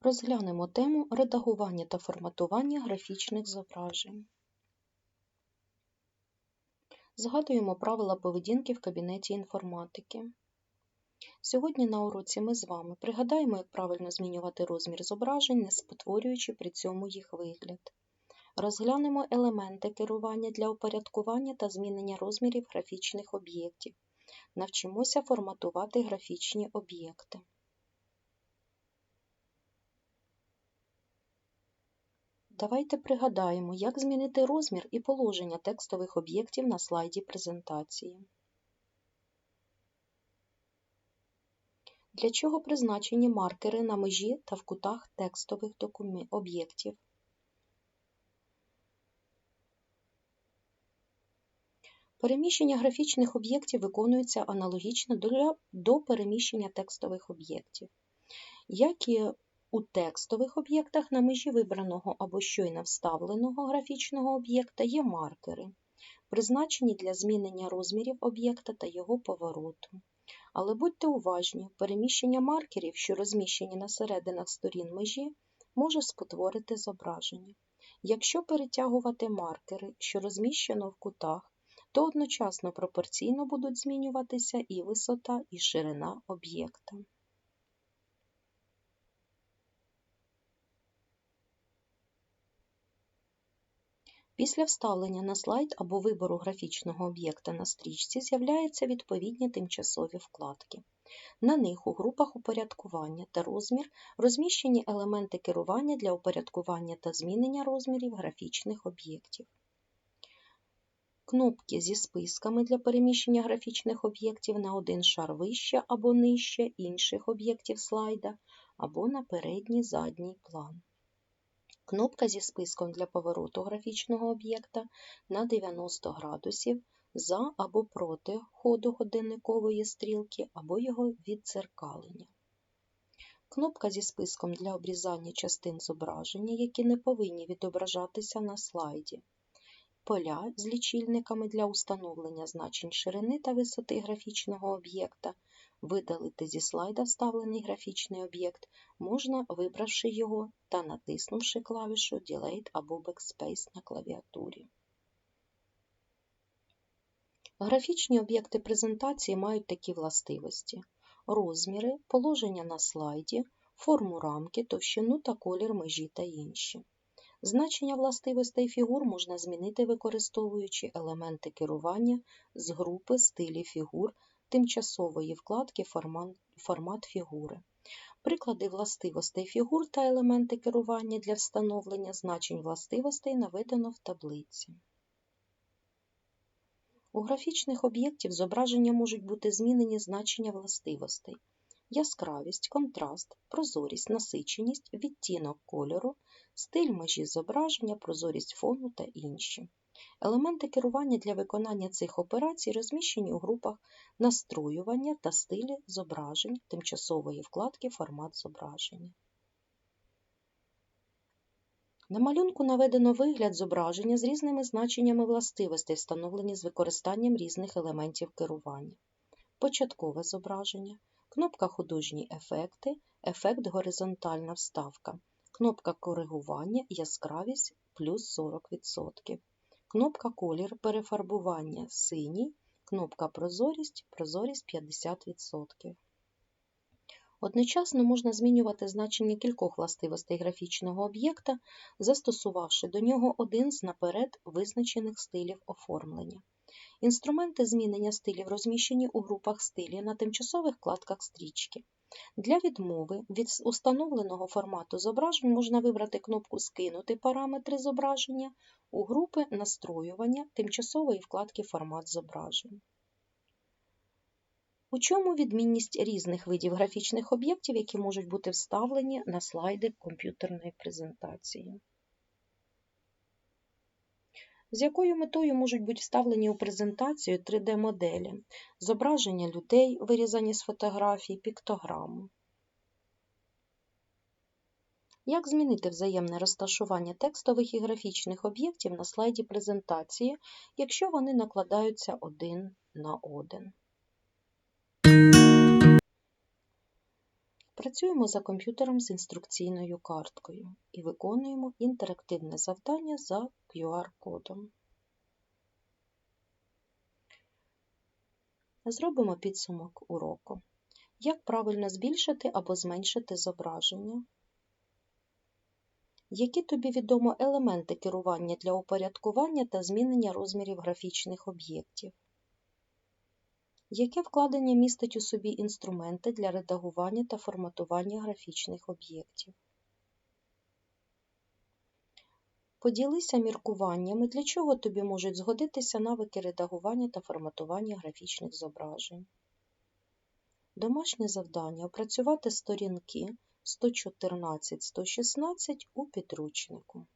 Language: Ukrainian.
Розглянемо тему редагування та форматування графічних зображень. Згадуємо правила поведінки в кабінеті інформатики. Сьогодні на уроці ми з вами пригадаємо, як правильно змінювати розмір зображень, не спотворюючи при цьому їх вигляд. Розглянемо елементи керування для упорядкування та змінення розмірів графічних об'єктів. Навчимося форматувати графічні об'єкти. Давайте пригадаємо, як змінити розмір і положення текстових об'єктів на слайді презентації. Для чого призначені маркери на межі та в кутах текстових об'єктів? Переміщення графічних об'єктів виконується аналогічно до переміщення текстових об'єктів. Як і у текстових об'єктах на межі вибраного або щойно вставленого графічного об'єкта є маркери, призначені для змінення розмірів об'єкта та його повороту. Але будьте уважні, переміщення маркерів, що розміщені на серединах сторін межі, може спотворити зображення. Якщо перетягувати маркери, що розміщено в кутах, то одночасно пропорційно будуть змінюватися і висота, і ширина об'єкта. Після вставлення на слайд або вибору графічного об'єкта на стрічці з'являються відповідні тимчасові вкладки. На них у групах упорядкування та розмір розміщені елементи керування для упорядкування та змінення розмірів графічних об'єктів. Кнопки зі списками для переміщення графічних об'єктів на один шар вище або нижче інших об'єктів слайда або на передній задній план. Кнопка зі списком для повороту графічного об'єкта на 90 градусів за або проти ходу годинникової стрілки або його віддзеркалення. Кнопка зі списком для обрізання частин зображення, які не повинні відображатися на слайді. Поля з лічильниками для установлення значень ширини та висоти графічного об'єкта. Видалити зі слайда вставлений графічний об'єкт можна, вибравши його та натиснувши клавішу Delete або Backspace на клавіатурі. Графічні об'єкти презентації мають такі властивості: розміри, положення на слайді, форму рамки, товщину та колір межі та інші. Значення властивостей фігур можна змінити, використовуючи елементи керування з групи стилі фігур тимчасової вкладки Формат фігури. Приклади властивостей фігур та елементи керування для встановлення значень властивостей наведено в таблиці. У графічних об'єктів зображення можуть бути змінені значення властивостей. Яскравість, контраст, прозорість, насиченість, відтінок кольору, стиль межі зображення, прозорість фону та інші. Елементи керування для виконання цих операцій розміщені у групах настроювання та стилі зображень тимчасової вкладки Формат зображення. На малюнку наведено вигляд зображення з різними значеннями властивостей, встановлені з використанням різних елементів керування. Початкове зображення, кнопка Художні ефекти, ефект Горизонтальна вставка, кнопка коригування яскравість плюс 40%. Кнопка Колір перефарбування синій, кнопка Прозорість прозорість 50%. Одночасно можна змінювати значення кількох властивостей графічного об'єкта, застосувавши до нього один з наперед визначених стилів оформлення. Інструменти змінення стилів розміщені у групах стилі на тимчасових вкладках стрічки. Для відмови від установленого формату зображень можна вибрати кнопку Скинути параметри зображення у групи настроювання тимчасової вкладки Формат зображень. У чому відмінність різних видів графічних об'єктів, які можуть бути вставлені на слайди комп'ютерної презентації? З якою метою можуть бути вставлені у презентацію 3D-моделі, зображення людей, вирізані з фотографій, піктограми? Як змінити взаємне розташування текстових і графічних об'єктів на слайді презентації, якщо вони накладаються один на один? Працюємо за комп'ютером з інструкційною карткою і виконуємо інтерактивне завдання за QR-кодом. Зробимо підсумок уроку. Як правильно збільшити або зменшити зображення? Які тобі відомо елементи керування для упорядкування та змінення розмірів графічних об'єктів? Яке вкладення містить у собі інструменти для редагування та форматування графічних об'єктів? Поділися міркуваннями, для чого тобі можуть згодитися навики редагування та форматування графічних зображень. Домашнє завдання опрацювати сторінки 114-116 у підручнику.